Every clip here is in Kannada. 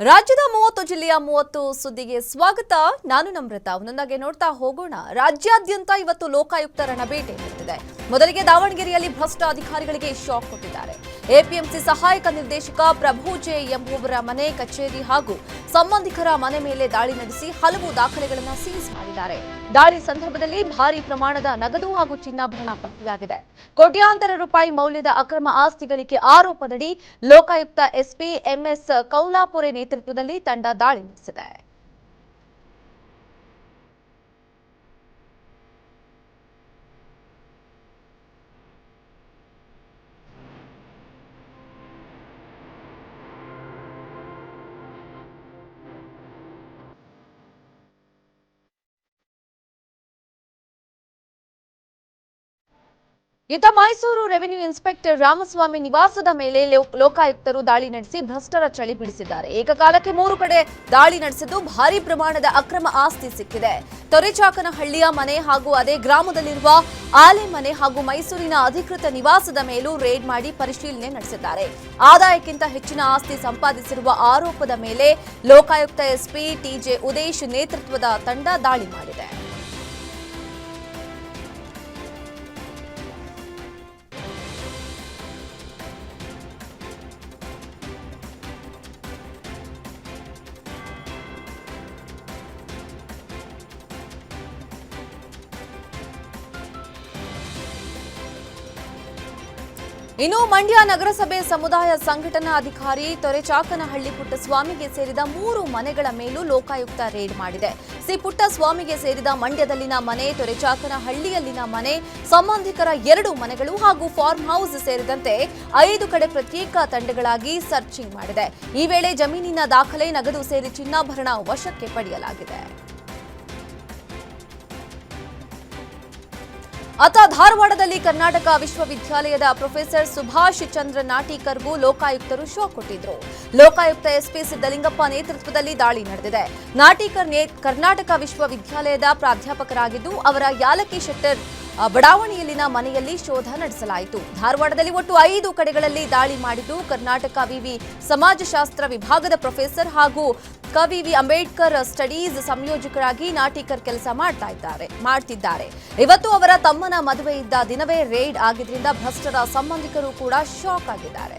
ರಾಜ್ಯದ ಮೂವತ್ತು ಜಿಲ್ಲೆಯ ಮೂವತ್ತು ಸುದ್ದಿಗೆ ಸ್ವಾಗತ. ನಾನು ನಮ್ರತ. ಒಂದೊಂದಾಗೆ ನೋಡ್ತಾ ಹೋಗೋಣ. ರಾಜ್ಯಾದ್ಯಂತ ಇವತ್ತು ಲೋಕಾಯುಕ್ತ ರಣಬೇಟೆ ನಡೆದಿದೆ. ಮೊದಲಿಗೆ ದಾವಣಗೆರೆಯಲ್ಲಿ ಭ್ರಷ್ಟ ಅಧಿಕಾರಿಗಳಿಗೆ ಶಾಕ್ ಕೊಟ್ಟಿದ್ದಾರೆ. ಎಪಿಎಂಸಿ ಸಹಾಯಕ ನಿರ್ದೇಶಕ ಪ್ರಭು ಜೆ ಎಂಬುವರ ಮನೆ, ಕಚೇರಿ ಹಾಗೂ ಸಂಬಂಧಿಕರ ಮನೆ ಮೇಲೆ ದಾಳಿ ನಡೆಸಿ ಹಲವು ದಾಖಲೆಗಳನ್ನು ಸೀಸ್ ಮಾಡಿದ್ದಾರೆ. ದಾಳಿ ಸಂದರ್ಭದಲ್ಲಿ ಭಾರಿ ಪ್ರಮಾಣದ ನಗದು ಹಾಗೂ ಚಿನ್ನಾಭರಣ ಪತ್ತೆಯಾಗಿದೆ. ಕೋಟ್ಯಾಂತರ ರೂಪಾಯಿ ಮೌಲ್ಯದ ಅಕ್ರಮ ಆಸ್ತಿ ಗಳಿಕೆ ಆರೋಪದಡಿ ಲೋಕಾಯುಕ್ತ ಎಸ್ಪಿ ಎಂಎಸ್ ಕೌಲಾಪುರೆ ನೇತೃತ್ವದಲ್ಲಿ ತಂಡ ದಾಳಿ ನಡೆಸಿದೆ. ಇತ್ತ ಮೈಸೂರು ರೆವಿನ್ಯೂ ಇನ್ಸ್ಪೆಕ್ಟರ್ ರಾಮಸ್ವಾಮಿ ನಿವಾಸದ ಮೇಲೆ ಲೋಕಾಯುಕ್ತರು ದಾಳಿ ನಡೆಸಿ ಭ್ರಷ್ಟರ ಚಳಿ ಬಿಡಿಸಿದ್ದಾರೆ ಏಕಕಾಲಕ್ಕೆ ಮೂರು ಕಡೆ ದಾಳಿ ನಡೆಸಿದ್ದು ಭಾರಿ ಪ್ರಮಾಣದ ಅಕ್ರಮ ಆಸ್ತಿ ಸಿಕ್ಕಿದೆ. ತೊರೆಚಾಕನಹಳ್ಳಿಯ ಮನೆ ಹಾಗೂ ಅದೇ ಗ್ರಾಮದಲ್ಲಿರುವ ಆಲೆ ಮನೆ ಹಾಗೂ ಮೈಸೂರಿನ ಅಧಿಕೃತ ನಿವಾಸದ ಮೇಲೂ ರೇಡ್ ಮಾಡಿ ಪರಿಶೀಲನೆ ನಡೆಸಿದ್ದಾರೆ. ಆದಾಯಕ್ಕಿಂತ ಹೆಚ್ಚಿನ ಆಸ್ತಿ ಸಂಪಾದಿಸಿರುವ ಆರೋಪದ ಮೇಲೆ ಲೋಕಾಯುಕ್ತ ಎಸ್ಪಿ ಟಿಜೆ ಉದೇಶ್ ನೇತೃತ್ವದ ತಂಡ ದಾಳಿ ಮಾಡಿದೆ. ಇನ್ನು ಮಂಡ್ಯ ನಗರಸಭೆ ಸಮುದಾಯ ಸಂಘಟನಾ ಅಧಿಕಾರಿ ತೊರೆಚಾಕನಹಳ್ಳಿ ಪುಟ್ಟಸ್ವಾಮಿಗೆ ಸೇರಿದ ಮೂರು ಮನೆಗಳ ಮೇಲೂ ಲೋಕಾಯುಕ್ತ ರೇಡ್ ಮಾಡಿದೆ. ಸಿ ಪುಟ್ಟಸ್ವಾಮಿಗೆ ಸೇರಿದ ಮಂಡ್ಯದಲ್ಲಿನ ಮನೆ, ತೊರೆಚಾಕನಹಳ್ಳಿಯಲ್ಲಿನ ಮನೆ, ಸಂಬಂಧಿಕರ ಎರಡು ಮನೆಗಳು ಹಾಗೂ ಫಾರ್ಮ್ ಹೌಸ್ ಸೇರಿದಂತೆ ಐದು ಕಡೆ ಪ್ರತ್ಯೇಕ ತಂಡಗಳಾಗಿ ಸರ್ಚಿಂಗ್ ಮಾಡಿದೆ. ಈ ವೇಳೆ ಜಮೀನಿನ ದಾಖಲೆ, ನಗದು ಸೇರಿ ಚಿನ್ನಾಭರಣ ವಶಕ್ಕೆ ಪಡೆಯಲಾಗಿದೆ. ಅತ ಧಾರವಾಡದಲ್ಲಿ ಕರ್ನಾಟಕ ವಿಶ್ವವಿದ್ಯಾಲಯದ ಪ್ರೊಫೆಸರ್ ಸುಭಾಷ್ ಚಂದ್ರ ನಾಟಿಕರ್ಗೂ ಲೋಕಾಯುಕ್ತರು ಶೋ ಕೊಟ್ಟಿದ್ರು. ಲೋಕಾಯುಕ್ತ ಎಸ್ಪಿ ಸಿದ್ದಲಿಂಗಪ್ಪ ನೇತೃತ್ವದಲ್ಲಿ ದಾಳಿ ನಡೆದಿದೆ. ನಾಟಿಕರ್ ಕರ್ನಾಟಕ ವಿಶ್ವವಿದ್ಯಾಲಯದ ಪ್ರಾಧ್ಯಾಪಕರಾಗಿದ್ದು, ಅವರ ಯಾಲಕ್ಕಿ ಶೆಟ್ಟರ್ ಬಡಾವಣೆಯಲ್ಲಿನ ಮನೆಯಲ್ಲಿ ಶೋಧ ನಡೆಸಲಾಯಿತು. ಧಾರವಾಡದಲ್ಲಿ ಒಟ್ಟು ಐದು ಕಡೆಗಳಲ್ಲಿ ದಾಳಿ ಮಾಡಿದ್ದು ಕರ್ನಾಟಕ ವಿವಿ ಸಮಾಜಶಾಸ್ತ್ರ ವಿಭಾಗದ ಪ್ರೊಫೆಸರ್ ಹಾಗೂ ಕವಿವಿ ಅಂಬೇಡ್ಕರ್ ಸ್ಟಡೀಸ್ ಸಂಯೋಜಕರಾಗಿ ನಾಟಿಕರ್ ಕೆಲಸ ಮಾಡ್ತಾ ಇದ್ದಾರೆ ಮಾಡ್ತಿದ್ದಾರೆ. ಇವತ್ತು ಅವರ ತಮ್ಮನ ಮದುವೆ ಇದ್ದ ದಿನವೇ ರೇಡ್ ಆಗಿದ್ರಿಂದ ಭ್ರಷ್ಟರ ಸಂಬಂಧಿಕರು ಕೂಡ ಶಾಕ್ ಆಗಿದ್ದಾರೆ.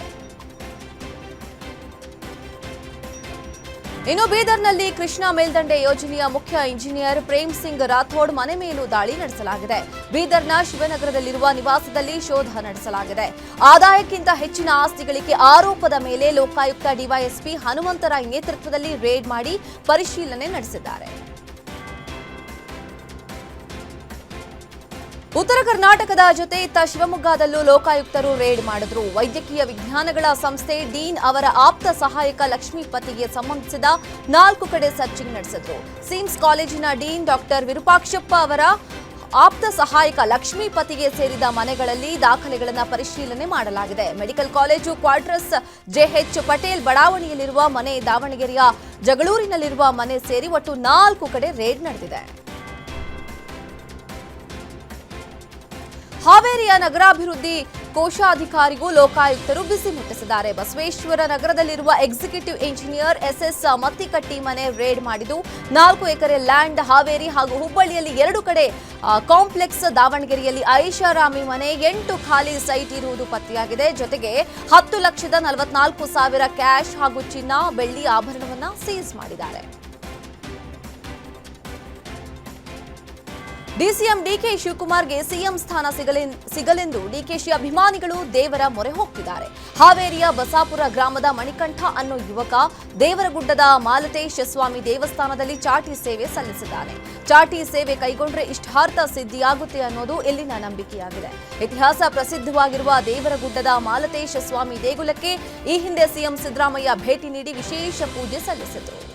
ಇನ್ನು ಬೀದರ್ನಲ್ಲಿ ಕೃಷ್ಣಾ ಮೇಲ್ದಂಡೆ ಯೋಜನೆಯ ಮುಖ್ಯ ಇಂಜಿನಿಯರ್ ಪ್ರೇಮ್ ಸಿಂಗ್ ರಾಥೋಡ್ ಮನೆ ಮೇಲೂ ದಾಳಿ ನಡೆಸಲಾಗಿದೆ. ಬೀದರ್ನ ಶಿವನಗರದಲ್ಲಿರುವ ನಿವಾಸದಲ್ಲಿ ಶೋಧ ನಡೆಸಲಾಗಿದೆ. ಆದಾಯಕ್ಕಿಂತ ಹೆಚ್ಚಿನ ಆಸ್ತಿಗಳಿಗೆ ಆರೋಪದ ಮೇಲೆ ಲೋಕಾಯುಕ್ತ ಡಿವೈಎಸ್ಪಿ ಹನುಮಂತರಾಯ್ ನೇತೃತ್ವದಲ್ಲಿ ರೇಡ್ ಮಾಡಿ ಪರಿಶೀಲನೆ ನಡೆಸಿದ್ದಾರೆ. ಉತ್ತರ ಕರ್ನಾಟಕದ ಜೊತೆ ಇತ್ತ ಶಿವಮೊಗ್ಗದಲ್ಲೂ ಲೋಕಾಯುಕ್ತರು ರೇಡ್ ಮಾಡಿದ್ರು. ವೈದ್ಯಕೀಯ ವಿಜ್ಞಾನಗಳ ಸಂಸ್ಥೆ ಡೀನ್ ಅವರ ಆಪ್ತ ಸಹಾಯಕ ಲಕ್ಷ್ಮೀಪತಿಗೆ ಸಂಬಂಧಿಸಿದ ನಾಲ್ಕು ಕಡೆ ಸರ್ಚಿಂಗ್ ನಡೆಸಿದ್ರು. ಸಿಮ್ಸ್ ಕಾಲೇಜಿನ ಡೀನ್ ಡಾಕ್ಟರ್ ವಿರೂಪಾಕ್ಷಪ್ಪ ಅವರ ಆಪ್ತ ಸಹಾಯಕ ಲಕ್ಷ್ಮೀಪತಿಗೆ ಸೇರಿದ ಮನೆಗಳಲ್ಲಿ ದಾಖಲೆಗಳನ್ನು ಪರಿಶೀಲನೆ ಮಾಡಲಾಗಿದೆ. Medical college quarters JH Patel ಬಡಾವಣೆಯಲ್ಲಿರುವ ಮನೆ ದಾವಣಗೆರೆಯ ಜಗಳೂರಿನಲ್ಲಿರುವ ಮನೆ ಸೇರಿ ಒಟ್ಟು ನಾಲ್ಕು ಕಡೆ ರೇಡ್ ನಡೆದಿದೆ. ಹಾವೇರಿಯ ನಗರಾಭಿವೃದ್ಧಿ ಕೋಶಾಧಿಕಾರಿಗೂ ಲೋಕಾಯುಕ್ತರು ಬಿಸಿ ಮುಟ್ಟಿಸಿದ್ದಾರೆ. ಬಸವೇಶ್ವರ ನಗರದಲ್ಲಿರುವ ಎಕ್ಸಿಕ್ಯೂಟಿವ್ ಇಂಜಿನಿಯರ್ ಎಸ್ಎಸ್ ಮತ್ತಿಕಟ್ಟಿ ಮನೆ ರೇಡ್ ಮಾಡಿದ್ದು, ನಾಲ್ಕು ಎಕರೆ ಲ್ಯಾಂಡ್ ಹಾವೇರಿ ಹಾಗೂ ಹುಬ್ಬಳ್ಳಿಯಲ್ಲಿ ಎರಡು ಕಡೆ ಕಾಂಪ್ಲೆಕ್ಸ್ ದಾವಣಗೆರೆಯಲ್ಲಿ ಐಷಾರಾಮಿ ಮನೆ, ಎಂಟು ಖಾಲಿ ಸೈಟ್ ಇರುವುದು ಪತ್ತೆಯಾಗಿದೆ. ಜೊತೆಗೆ ಹತ್ತು ಲಕ್ಷದ ನಲವತ್ನಾಲ್ಕು ಸಾವಿರ ಕ್ಯಾಶ್ ಹಾಗೂ ಚಿನ್ನ, ಬೆಳ್ಳಿ ಆಭರಣವನ್ನ ಸೀಸ್ ಮಾಡಿದ್ದಾರೆ. ಡಿಸಿಎಂ ಡಿಕೆ ಶಿವಕುಮಾರ್ಗೆ ಸಿಎಂ ಸ್ಥಾನ ಸಿಗಲೆಂದು ಡಿಕೆಶಿ ಅಭಿಮಾನಿಗಳು ದೇವರ ಮೊರೆ ಹೋಗ್ತಿದ್ದಾರೆ. ಹಾವೇರಿಯ ಬಸಾಪುರ ಗ್ರಾಮದ ಮಣಿಕಂಠ ಅನ್ನೋ ಯುವಕ ದೇವರಗುಡ್ಡದ ಮಾಲತೇಶ ಸ್ವಾಮಿ ದೇವಸ್ಥಾನದಲ್ಲಿ ಚಾಟಿ ಸೇವೆ ಸಲ್ಲಿಸಿದ್ದಾನೆ. ಚಾಟಿ ಸೇವೆ ಕೈಗೊಂಡ್ರೆ ಇಷ್ಟಾರ್ಥ ಸಿದ್ಧಿಯಾಗುತ್ತೆ ಅನ್ನೋದು ಇಲ್ಲಿನ ನಂಬಿಕೆಯಾಗಿದೆ. ಇತಿಹಾಸ ಪ್ರಸಿದ್ಧವಾಗಿರುವ ದೇವರಗುಡ್ಡದ ಮಾಲತೇಶ ಸ್ವಾಮಿ ದೇಗುಲಕ್ಕೆ ಈ ಹಿಂದೆ ಸಿಎಂ ಸಿದ್ದರಾಮಯ್ಯ ಭೇಟಿ ನೀಡಿ ವಿಶೇಷ ಪೂಜೆ ಸಲ್ಲಿಸಿದರು.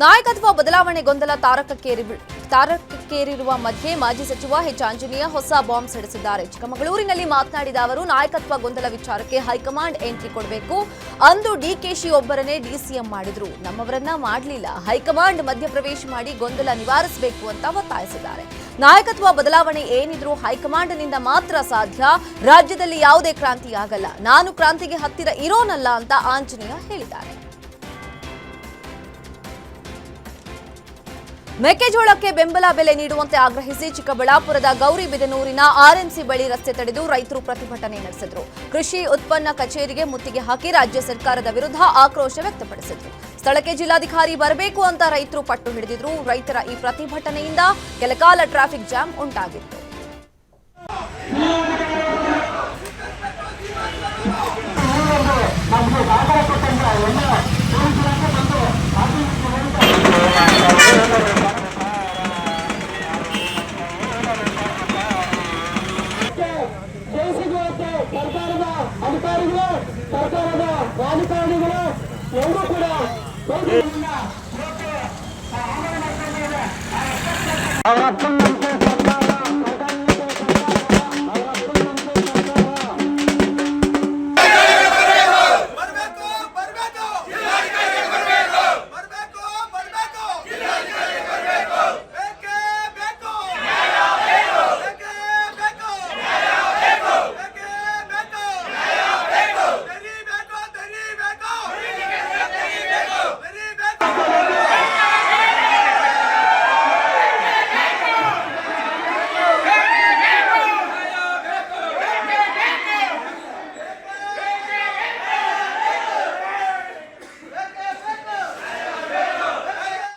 ನಾಯಕತ್ವ ಬದಲಾವಣೆ ಗೊಂದಲ ತಾರಕಕ್ಕೇರಿ ತಾರಕಕ್ಕೇರಿರುವ ಮಧ್ಯೆ ಮಾಜಿ ಸಚಿವ ಎಚ್ ಆಂಜನೇಯ ಹೊಸ ಬಾಂಬ್ ಸಿಡಿಸಿದ್ದಾರೆ. ಚಿಕ್ಕಮಗಳೂರಿನಲ್ಲಿ ಮಾತನಾಡಿದ ಅವರು, ನಾಯಕತ್ವ ಗೊಂದಲ ವಿಚಾರಕ್ಕೆ ಹೈಕಮಾಂಡ್ ಎಂಟ್ರಿ ಕೊಡಬೇಕು. ಅಂದು ಡಿಕೆಶಿ ಒಬ್ಬರನ್ನೇ ಡಿಸಿಎಂ ಮಾಡಿದ್ರು. ನಮ್ಮವರನ್ನ ಮಾಡಲಿಲ್ಲ. ಹೈಕಮಾಂಡ್ ಮಧ್ಯಪ್ರವೇಶ ಮಾಡಿ ಗೊಂದಲ ನಿವಾರಿಸಬೇಕು ಅಂತ ಒತ್ತಾಯಿಸಿದ್ದಾರೆ. ನಾಯಕತ್ವ ಬದಲಾವಣೆ ಏನಿದ್ರೂ ಹೈಕಮಾಂಡ್ನಿಂದ ಮಾತ್ರ ಸಾಧ್ಯ. ರಾಜ್ಯದಲ್ಲಿ ಯಾವುದೇ ಕ್ರಾಂತಿ ಆಗಲ್ಲ. ನಾನು ಕ್ರಾಂತಿಗೆ ಹತ್ತಿರ ಇರೋನಲ್ಲ ಅಂತ ಆಂಜನೇಯ ಹೇಳಿದ್ದಾರೆ. ಮೆಕ್ಕೆಜೋಳಕ್ಕೆ ಬೆಂಬಲ ಬೆಲೆ ನೀಡುವಂತೆ ಆಗ್ರಹಿಸಿ ಚಿಕ್ಕಬಳ್ಳಾಪುರದ ಗೌರಿಬಿದನೂರಿನ ಆರ್ಎಂಸಿ ಬಳಿ ರಸ್ತೆ ತಡೆದು ರೈತರು ಪ್ರತಿಭಟನೆ ನಡೆಸಿದರು. ಕೃಷಿ ಉತ್ಪನ್ನ ಕಚೇರಿಗೆ ಮುತ್ತಿಗೆ ಹಾಕಿ ರಾಜ್ಯ ಸರ್ಕಾರದ ವಿರುದ್ಧ ಆಕ್ರೋಶ ವ್ಯಕ್ತಪಡಿಸಿದರು. ಸ್ಥಳಕ್ಕೆ ಜಿಲ್ಲಾಧಿಕಾರಿ ಬರಬೇಕು ಅಂತ ರೈತರು ಪಟ್ಟು ಹಿಡಿದಿದ್ರು. ರೈತರ ಈ ಪ್ರತಿಭಟನೆಯಿಂದ ಕೆಲಕಾಲ ಟ್ರಾಫಿಕ್ ಜಾಮ್ ಉಂಟಾಗಿತ್ತು. ರಾಜಕಾರಣಿಗಳು ಎಲ್ಲರೂ ಕೂಡ ಅವರ